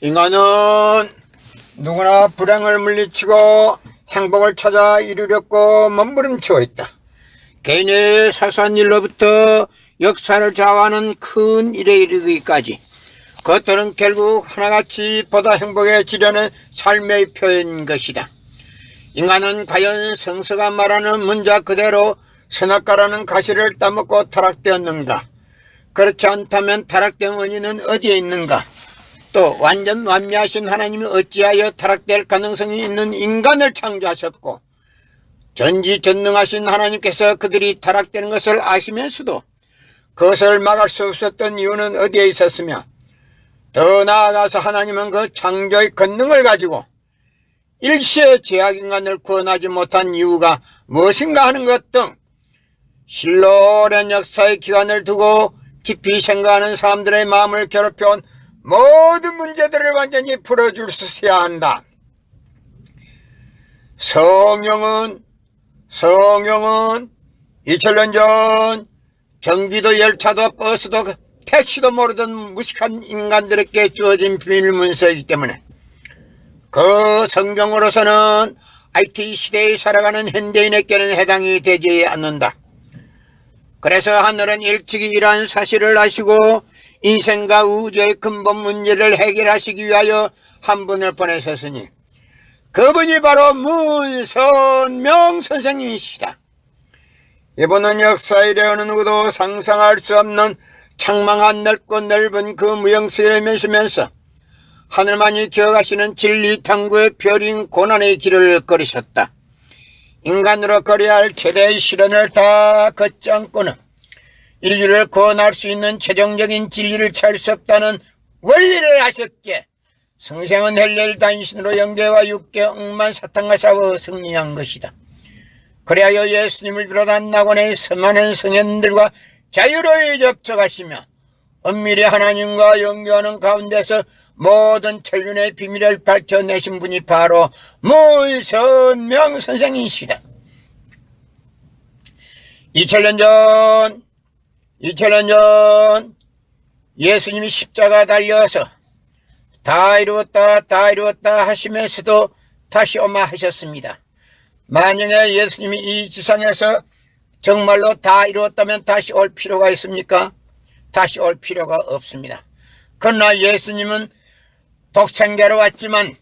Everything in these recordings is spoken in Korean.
인간은 누구나 불행을 물리치고 행복을 찾아 이루려고 몸부림치고 있다. 개인의 사소한 일로부터 역사를 좌우하는 큰 일에 이르기까지 그것들은 결국 하나같이 보다 행복해지려는 삶의 표현인 것이다. 인간은 과연 성서가 말하는 문자 그대로 선악과라는 가시를 따먹고 타락되었는가? 그렇지 않다면 타락된 원인은 어디에 있는가? 또 완전 완미하신 하나님이 어찌하여 타락될 가능성이 있는 인간을 창조하셨고 전지전능하신 하나님께서 그들이 타락되는 것을 아시면서도 그것을 막을 수 없었던 이유는 어디에 있었으며 더 나아가서 하나님은 그 창조의 권능을 가지고 일시에 제약인간을 구원하지 못한 이유가 무엇인가 하는 것 등 실로 오랜 역사의 기간을 두고 깊이 생각하는 사람들의 마음을 괴롭혀온 모든 문제들을 완전히 풀어줄 수 있어야 한다. 성령은 성령은 2000년 전 경기도 열차도 버스도 택시도 모르던 무식한 인간들에게 주어진 비밀 문서이기 때문에 그 성경으로서는 IT 시대에 살아가는 현대인에게는 해당이 되지 않는다. 그래서 하늘은 일찍이 이러한 사실을 아시고 인생과 우주의 근본 문제를 해결하시기 위하여 한 분을 보내셨으니 그분이 바로 문선명 선생님이시다. 이분은 역사에 대한 누구도 상상할 수 없는 창망한 넓고 넓은 그 무영세를 me시면서 하늘만이 기억하시는 진리 탐구의 별인 고난의 길을 걸으셨다. 인간으로 걸어야 할 최대의 시련을 다 걷지 않고는 인류를 구원할 수 있는 최종적인 진리를 찾을 수 없다는 원리를 하셨기에 성생은 헬렐 단신으로 영계와 육계 억만 사탄과 싸워 승리한 것이다. 그리하여 예수님을 비롯한 낙원의 수많은 성현들과 자유로이 접촉하시며 엄밀히 하나님과 연교하는 가운데서 모든 천륜의 비밀을 밝혀내신 분이 바로 문선명 선생이시다. 2000년 전, 2000년 전 예수님이 십자가 달려서 다 이루었다, 다 이루었다 하시면서도 다시 오마 하셨습니다. 만약에 예수님이 이 지상에서 정말로 다 이루었다면 다시 올 필요가 있습니까? 다시 올 필요가 없습니다. 그러나 예수님은 독생자로 왔지만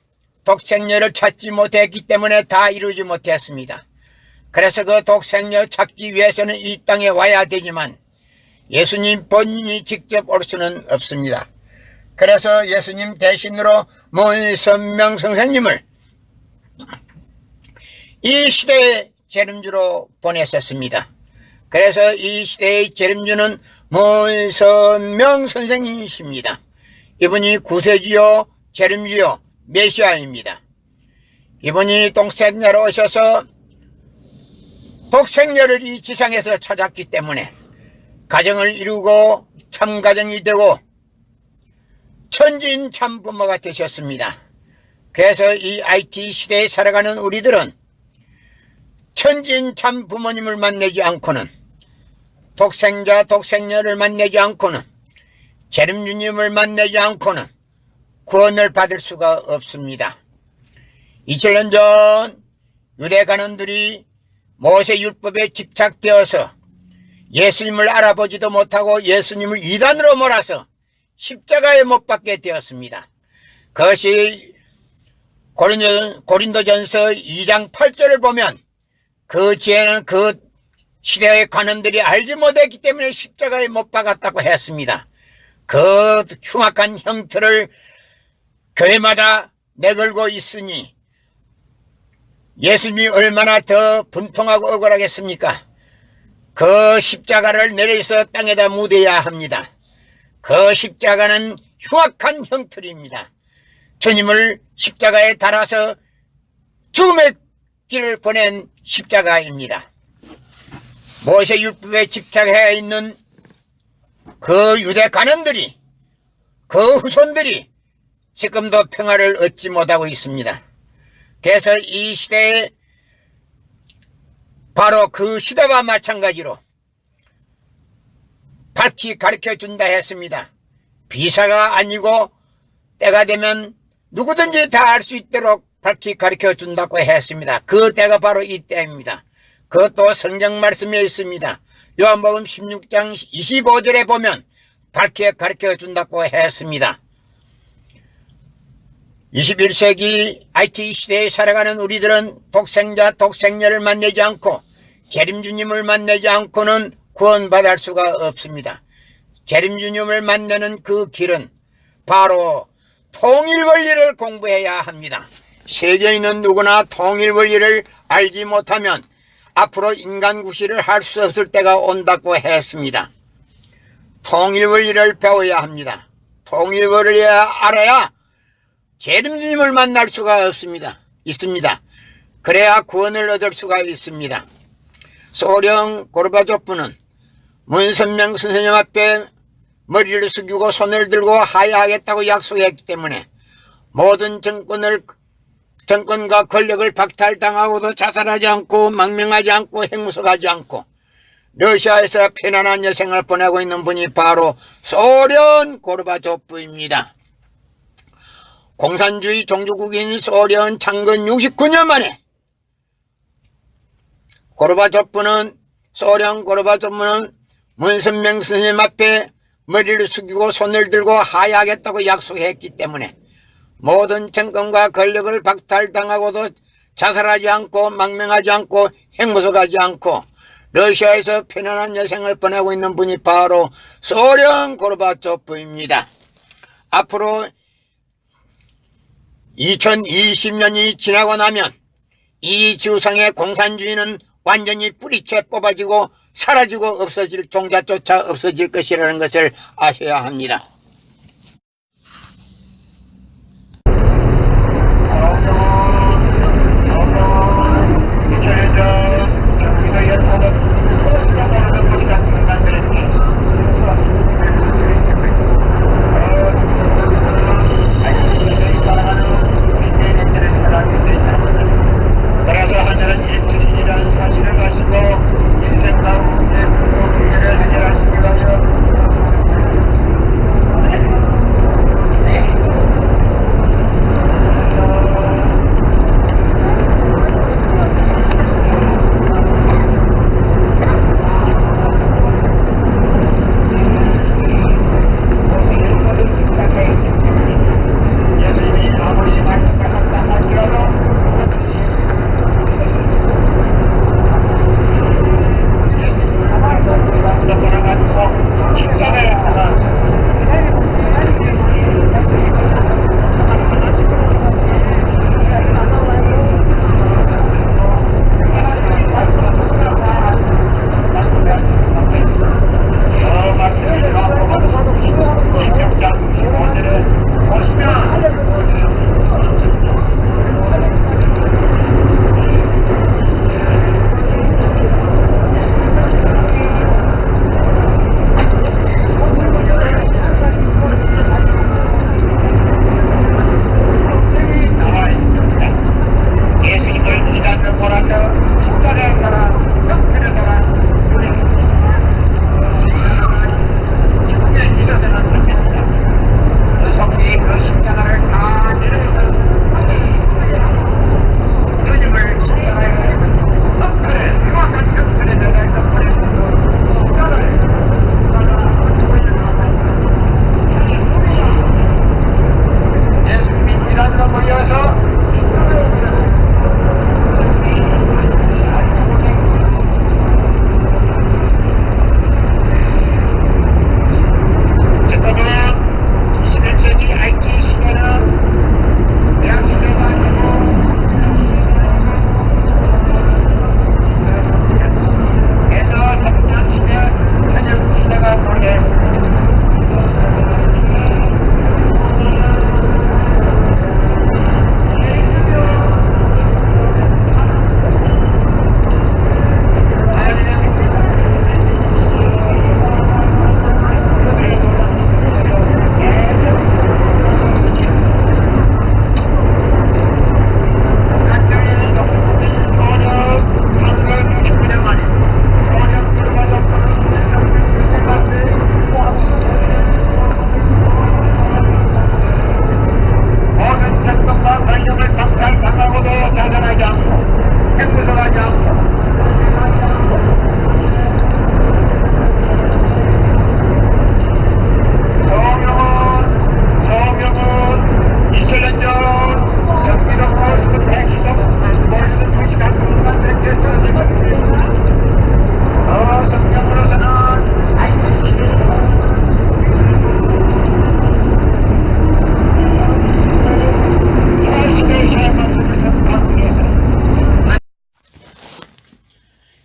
독생녀를 찾지 못했기 때문에 다 이루지 못했습니다. 그래서 그 독생녀 찾기 위해서는 이 땅에 와야 되지만 예수님 본인이 직접 올 수는 없습니다. 그래서 예수님 대신으로 문선명 선생님을 이 시대의 재림주로 보냈었습니다. 그래서 이 시대의 재림주는 문선명 선생님이십니다. 이분이 구세주요, 재림주요, 메시아입니다. 이분이 동생녀로 오셔서 독생녀를 이 지상에서 찾았기 때문에 가정을 이루고 참가정이 되고 천진 참부모가 되셨습니다. 그래서 이 IT 시대에 살아가는 우리들은 천진 참 부모님을 만나지 않고는 독생자 독생녀를 만나지 않고는 재림주님을 만나지 않고는 구원을 받을 수가 없습니다. 2000년 전 유대 간원들이 모세 율법에 집착되어서 예수님을 알아보지도 못하고 예수님을 이단으로 몰아서 십자가에 못 박게 되었습니다. 그것이 고린도, 고린도전서 2장 8절을 보면 그 죄는 그 시대의 관원들이 알지 못했기 때문에 십자가에 못 박았다고 했습니다. 그 흉악한 형태를 교회마다 내걸고 있으니 예수님이 얼마나 더 분통하고 억울하겠습니까? 그 십자가를 내려서 땅에다 묻어야 합니다. 그 십자가는 흉악한 형틀입니다. 주님을 십자가에 달아서 죽음의 길을 보낸 십자가입니다. 모세 율법에 집착해 있는 그 유대 간원들이 그 후손들이 지금도 평화를 얻지 못하고 있습니다. 그래서 이 시대에 바로 그 시대와 마찬가지로 밝히 가르쳐 준다 했습니다. 비사가 아니고 때가 되면 누구든지 다 알 수 있도록 밝히 가르쳐 준다고 했습니다. 그 때가 바로 이 때입니다. 그것도 성경 말씀에 있습니다. 요한복음 16장 25절에 보면 밝히 가르쳐 준다고 했습니다. 21세기 IT 시대에 살아가는 우리들은 독생자 독생녀를 만나지 않고 재림주님을 만나지 않고는 구원받을 수가 없습니다. 재림주님을 만나는 그 길은 바로 통일 원리를 공부해야 합니다. 세계인은 누구나 통일 원리를 알지 못하면 앞으로 인간 구실을 할 수 없을 때가 온다고 했습니다. 통일 원리를 배워야 합니다. 통일 원리를 알아야 재림주님을 만날 수가 없습니다. 있습니다. 그래야 구원을 얻을 수가 있습니다. 소령 고르바조프는 문선명 선생님 앞에 머리를 숙이고 손을 들고 하야하겠다고 약속했기 때문에 모든 정권을 정권과 권력을 박탈당하고도 자살하지 않고 망명하지 않고 행무석하지 않고 러시아에서 편안한 여생을 보내고 있는 분이 바로 소련 고르바조프입니다. 공산주의 종주국인 소련 창건 69년 만에 고르바초프는 소련 고르바초프는 문선명 스님 앞에 머리를 숙이고 손을 들고 하야하겠다고 약속했기 때문에 모든 정권과 권력을 박탈당하고도 자살하지 않고 망명하지 않고 행무석하지 않고 러시아에서 편안한 여생을 보내고 있는 분이 바로 소련 고르바초프입니다. 앞으로 2020년이 지나고 나면 이 지구상의 공산주의는 완전히 뿌리채 뽑아지고 사라지고 없어질 종자조차 없어질 것이라는 것을 아셔야 합니다.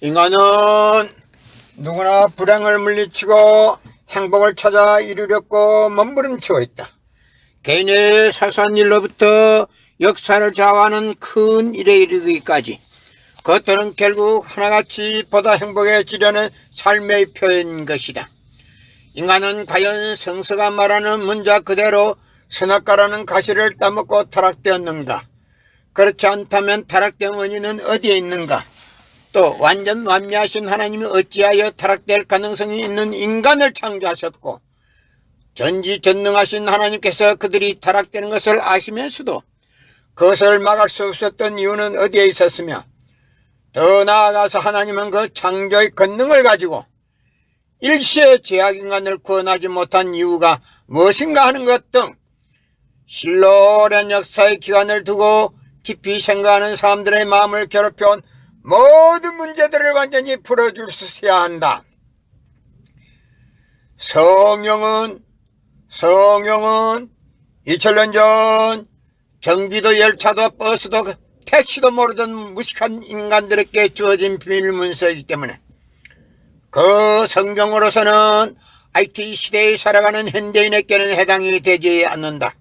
인간은 누구나 불행을 물리치고 행복을 찾아 이루려고 몸부림치고 있다. 개인의 사소한 일로부터 역사를 좌우하는 큰 일에 이르기까지 그것들은 결국 하나같이 보다 행복해지려는 삶의 표현인 것이다. 인간은 과연 성서가 말하는 문자 그대로 선악과라는 가시를 따먹고 타락되었는가? 그렇지 않다면 타락된 원인은 어디에 있는가? 또 완전 완미하신 하나님이 어찌하여 타락될 가능성이 있는 인간을 창조하셨고 전지전능하신 하나님께서 그들이 타락되는 것을 아시면서도 그것을 막을 수 없었던 이유는 어디에 있었으며 더 나아가서 하나님은 그 창조의 권능을 가지고 일시에 제약인간을 구원하지 못한 이유가 무엇인가 하는 것 등 실로 오랜 역사의 기간을 두고 깊이 생각하는 사람들의 마음을 괴롭혀온 모든 문제들을 완전히 풀어줄 수 있어야 한다. 성령은 성령은 2000년 전 경기도 열차도 버스도 택시도 모르던 무식한 인간들에게 주어진 비밀 문서이기 때문에 그 성경으로서는 IT 시대에 살아가는 현대인에게는 해당이 되지 않는다.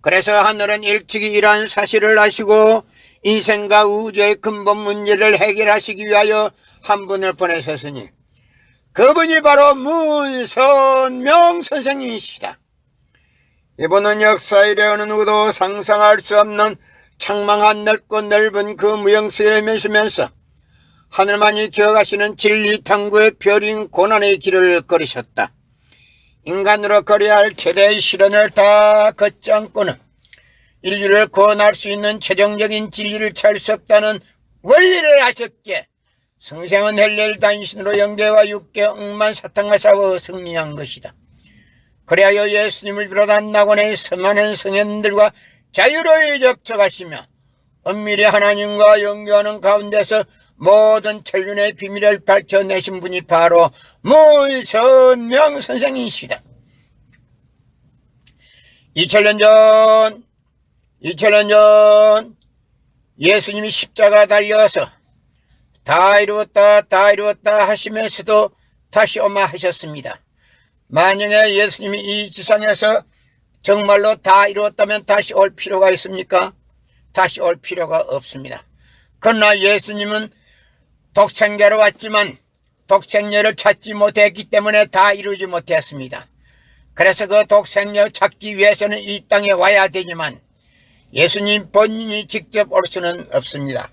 그래서 하늘은 일찍이 이러한 사실을 아시고 인생과 우주의 근본 문제를 해결하시기 위하여 한 분을 보내셨으니 그분이 바로 문선명 선생님이시다. 이분은 역사에 어느 누구도 상상할 수 없는 창망한 넓고 넓은 그 무형세를 면시면서 하늘만이 기억하시는 진리 탐구의 별인 고난의 길을 걸으셨다. 인간으로 걸어야 할 최대의 시련을 다 걷지 않고는 인류를 구원할 수 있는 최종적인 진리를 찾을 수 없다는 원리를 아셨기에 성생은 헬렐 단신으로 영계와 육계 억만 사탕과 싸워 승리한 것이다. 그리하여 예수님을 비롯한 낙원의 성하는 성현들과 자유로이 접촉하시며 엄밀히 하나님과 연교하는 가운데서 모든 천륜의 비밀을 밝혀내신 분이 바로 문선명 선생이시다. 2000년 전, 2000년 전 예수님이 십자가 달려서 다 이루었다, 다 이루었다 하시면서도 다시 오마 하셨습니다. 만약에 예수님이 이 지상에서 정말로 다 이루었다면 다시 올 필요가 있습니까? 다시 올 필요가 없습니다. 그러나 예수님은 독생자로 왔지만 독생녀를 찾지 못했기 때문에 다 이루지 못했습니다. 그래서 그 독생녀 찾기 위해서는 이 땅에 와야 되지만 예수님 본인이 직접 올 수는 없습니다.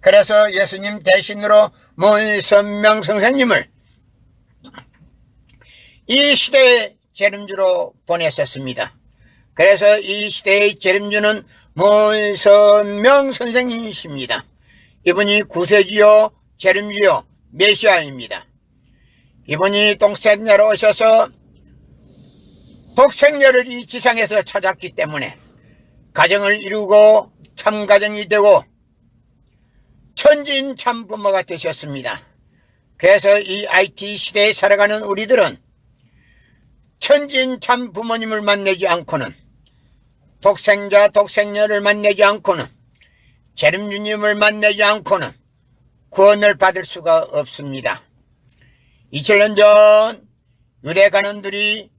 그래서 예수님 대신으로 문선명 선생님을 이 시대의 재림주로 보냈었습니다. 그래서 이 시대의 재림주는 문선명 선생님이십니다. 이분이 구세주요 재림주요 메시아입니다. 이분이 동생녀로 오셔서 독생녀를 이 지상에서 찾았기 때문에 가정을 이루고 참가정이 되고 천진 참부모가 되셨습니다. 그래서 이 IT 시대에 살아가는 우리들은 천진 참 부모님을 만나지 않고는 독생자 독생녀를 만나지 않고는 재림주님을 만나지 않고는 구원을 받을 수가 없습니다. 2000년 전 유대 간원들이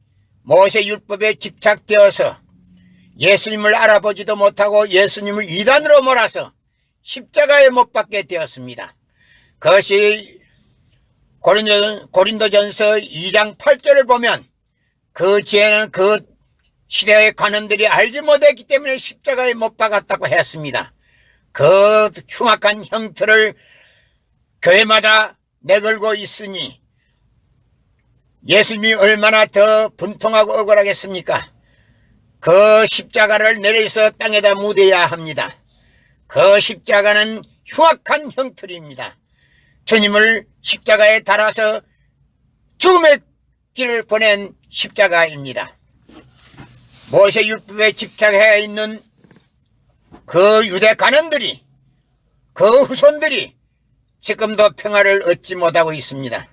모세 율법에 집착되어서 예수님을 알아보지도 못하고 예수님을 이단으로 몰아서 십자가에 못 박게 되었습니다. 그것이 고린도, 고린도전서 2장 8절을 보면 그 죄는 그 시대의 관원들이 알지 못했기 때문에 십자가에 못 박았다고 했습니다. 그 흉악한 형태를 교회마다 내걸고 있으니 예수님이 얼마나 더 분통하고 억울하겠습니까? 그 십자가를 내려서 땅에다 묻어야 합니다. 그 십자가는 흉악한 형틀입니다. 주님을 십자가에 달아서 죽음의 길을 보낸 십자가입니다. 모세 율법에 집착해 있는 그 유대 간원들이 그 후손들이 지금도 평화를 얻지 못하고 있습니다.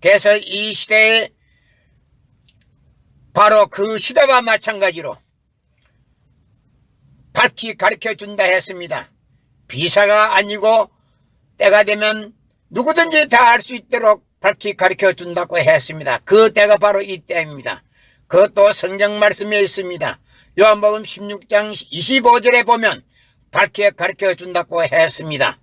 그래서 이 시대에 바로 그 시대와 마찬가지로 밝히 가르쳐 준다 했습니다. 비사가 아니고 때가 되면 누구든지 다 알 수 있도록 밝히 가르쳐 준다고 했습니다. 그 때가 바로 이 때입니다. 그것도 성경 말씀에 있습니다. 요한복음 16장 25절에 보면 밝히 가르쳐 준다고 했습니다.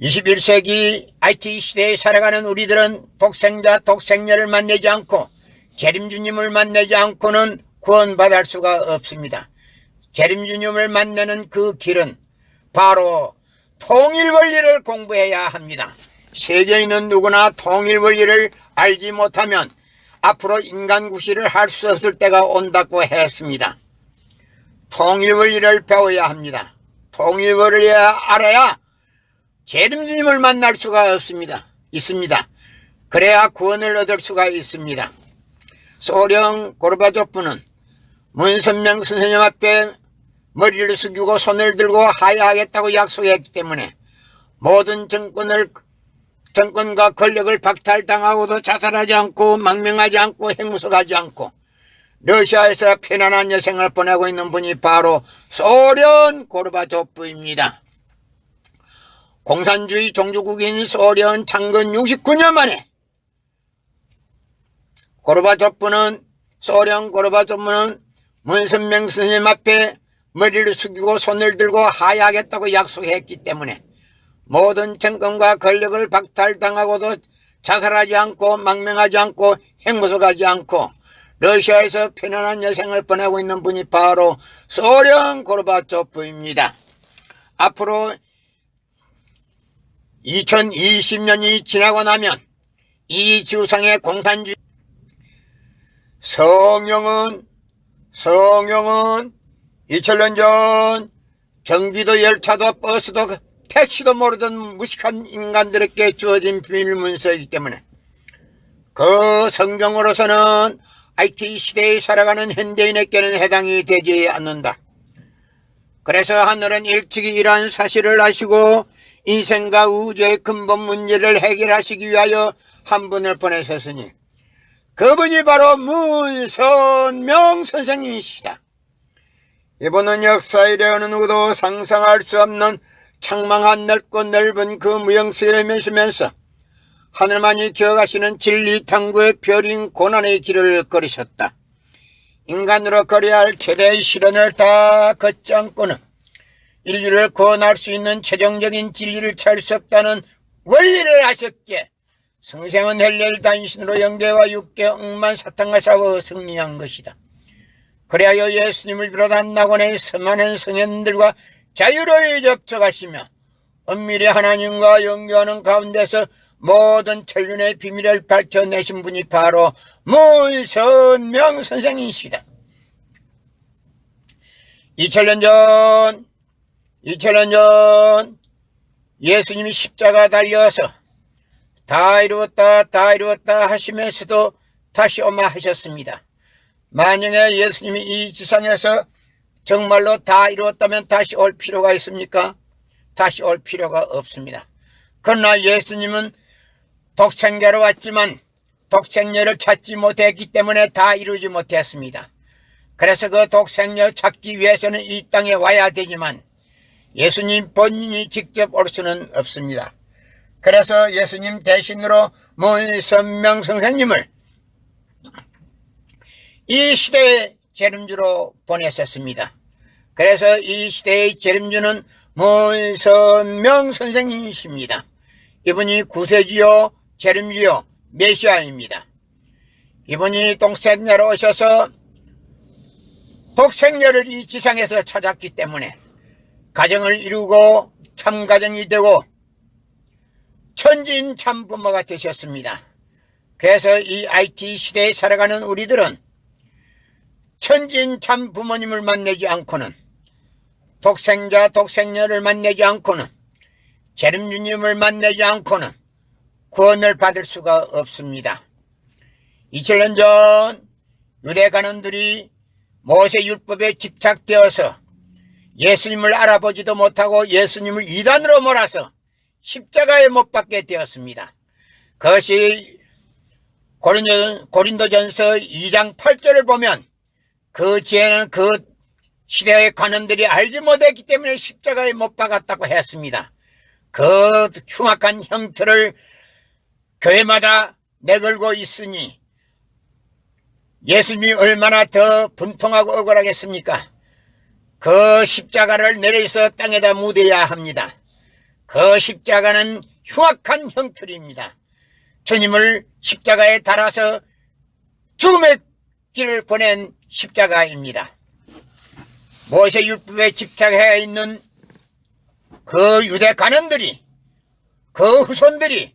21세기 IT 시대에 살아가는 우리들은 독생자, 독생녀를 만나지 않고 재림주님을 만나지 않고는 구원받을 수가 없습니다. 재림주님을 만나는 그 길은 바로 통일 원리를 공부해야 합니다. 세계인은 누구나 통일 원리를 알지 못하면 앞으로 인간 구실을 할 수 없을 때가 온다고 했습니다. 통일 원리를 배워야 합니다. 통일 원리를 알아야 재림주님을 만날 수가 없습니다. 있습니다. 그래야 구원을 얻을 수가 있습니다. 소령 고르바조프는 문선명 선생님 앞에 머리를 숙이고 손을 들고 하야하겠다고 약속했기 때문에 모든 정권을 정권과 권력을 박탈당하고도 자살하지 않고 망명하지 않고 행무소 가지 않고 러시아에서 편안한 여생을 보내고 있는 분이 바로 소련 고르바조프입니다. 공산주의 종주국인 소련 창건 69년 만에 고르바조프는 소련 고르바조프는 문선명 스님 앞에 머리를 숙이고 손을 들고 하야하겠다고 약속했기 때문에 모든 정권과 권력을 박탈당하고도 자살하지 않고 망명하지 않고 행무소 가지 않고 러시아에서 편안한 여생을 보내고 있는 분이 바로 소련 고르바초프입니다. 앞으로 2020년이 지나고 나면 이 지구상의 공산주의 성령은 성령은 2000년 전 경기도 열차도 버스도 택시도 모르던 무식한 인간들에게 주어진 비밀문서이기 때문에 그 성경으로서는 IT 시대에 살아가는 현대인에게는 해당이 되지 않는다. 그래서 하늘은 일찍이 이러한 사실을 아시고 인생과 우주의 근본 문제를 해결하시기 위하여 한 분을 보내셨으니 그분이 바로 문선명 선생님이시다. 이분은 역사에 대한 누구도 상상할 수 없는 창망한 넓고 넓은 그 무형세를 면시면서 하늘만이 기억하시는 진리 탐구의 별인 고난의 길을 걸으셨다. 인간으로 걸어야 할 최대의 시련을 다 걷지 않고는 인류를 구원할 수 있는 최종적인 진리를 찾을 수 없다는 원리를 아셨기에 성생은 헬렐 단신으로 영계와 육계 억만 사탄과 싸워 승리한 것이다. 그래야 예수님을 비롯한 낙원의 수많은 성현들과 자유로이 접촉하시며 은밀히 하나님과 연교하는 가운데서 모든 천륜의 비밀을 밝혀내신 분이 바로 문선명 선생님이시다. 2000년 전, 2000년 전 예수님이 십자가 달려서 다 이루었다, 다 이루었다 하시면서도 다시 오마 하셨습니다. 만약에 예수님이 이 지상에서 정말로 다 이루었다면 다시 올 필요가 있습니까? 다시 올 필요가 없습니다. 그러나 예수님은 독생자로 왔지만 독생녀를 찾지 못했기 때문에 다 이루지 못했습니다. 그래서 그 독생녀 찾기 위해서는 이 땅에 와야 되지만 예수님 본인이 직접 올 수는 없습니다. 그래서 예수님 대신으로 문선명 선생님을 이 시대의 재림주로 보내셨습니다. 그래서 이 시대의 재림주는 문선명 선생님이십니다. 이분이 구세주요, 재림주요, 메시아입니다. 이분이 동생녀로 오셔서 독생녀를 이 지상에서 찾았기 때문에 가정을 이루고 참가정이 되고 천진 참부모가 되셨습니다. 그래서 이 IT 시대에 살아가는 우리들은 천진 참 부모님을 만나지 않고는 독생자 독생녀를 만나지 않고는 재림주님을 만나지 않고는 구원을 받을 수가 없습니다. 2000년 전 유대 간원들이 모세 율법에 집착되어서 예수님을 알아보지도 못하고 예수님을 이단으로 몰아서 십자가에 못 박게 되었습니다. 그것이 고린도, 고린도전서 2장 8절을 보면 그 죄는 그 시대의 관원들이 알지 못했기 때문에 십자가에 못 박았다고 했습니다. 그 흉악한 형태를 교회마다 내걸고 있으니 예수님이 얼마나 더 분통하고 억울하겠습니까? 그 십자가를 내려서 땅에다 묻어야 합니다. 그 십자가는 흉악한 형틀입니다. 주님을 십자가에 달아서 죽음의 길을 보낸 십자가입니다. 모세 율법에 집착해 있는 그 유대 간원들이 그 후손들이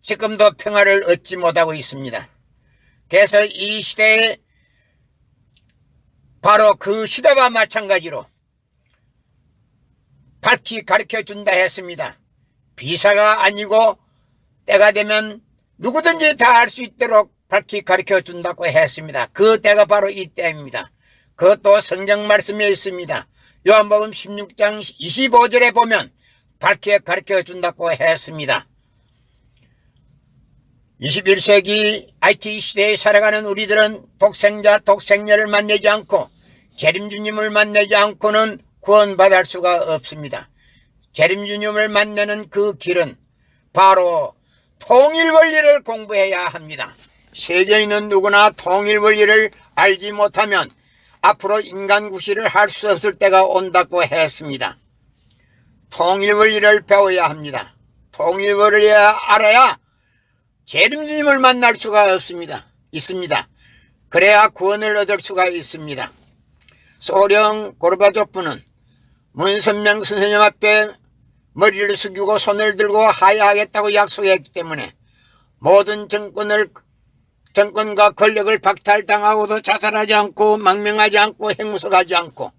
지금도 평화를 얻지 못하고 있습니다. 그래서 이 시대에 바로 그 시대와 마찬가지로 밝히 가르쳐 준다 했습니다. 비사가 아니고 때가 되면 누구든지 다할수 있도록 밝히 가르쳐 준다고 했습니다. 그 때가 바로 이 때입니다. 그것도 성경 말씀에 있습니다. 요한복음 16장 25절에 보면 밝게 가르쳐 준다고 했습니다. 21세기 IT 시대에 살아가는 우리들은 독생자, 독생녀를 만나지 않고 재림주님을 만나지 않고는 구원받을 수가 없습니다. 재림주님을 만나는 그 길은 바로 통일 원리를 공부해야 합니다. 세계인은 누구나 통일 원리를 알지 못하면 앞으로 인간 구실을 할 수 없을 때가 온다고 했습니다. 통일 원리를 배워야 합니다. 통일 원리를 알아야 재림주님을 만날 수가 없습니다. 있습니다. 그래야 구원을 얻을 수가 있습니다. 소령 고르바조프는 문선명 선생님 앞에 머리를 숙이고 손을 들고 하야하겠다고 약속했기 때문에 모든 정권을 정권과 권력을 박탈당하고도 자살하지 않고 망명하지 않고 행무석하지 않고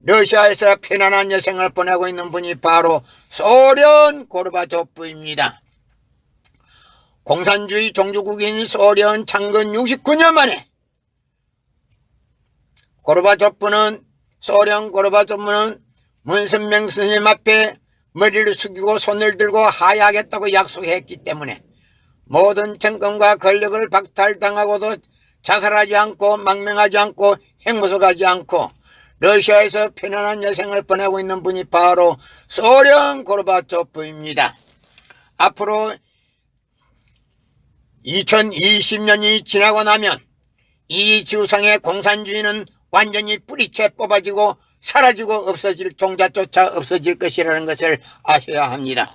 러시아에서 편안한 여생을 보내고 있는 분이 바로 소련 고르바조프입니다. 공산주의 종주국인 소련 창건 69년 만에 고르바조프는 소련 고르바조프는 문선명 스님 앞에 머리를 숙이고 손을 들고 하야하겠다고 약속했기 때문에 모든 정권과 권력을 박탈당하고도 자살하지 않고 망명하지 않고 행무석하지 않고 러시아에서 편안한 여생을 보내고 있는 분이 바로 소련 고르바초프입니다. 앞으로 2020년이 지나고 나면 이 지구상의 공산주의는 완전히 뿌리채 뽑아지고 사라지고 없어질 종자조차 없어질 것이라는 것을 아셔야 합니다.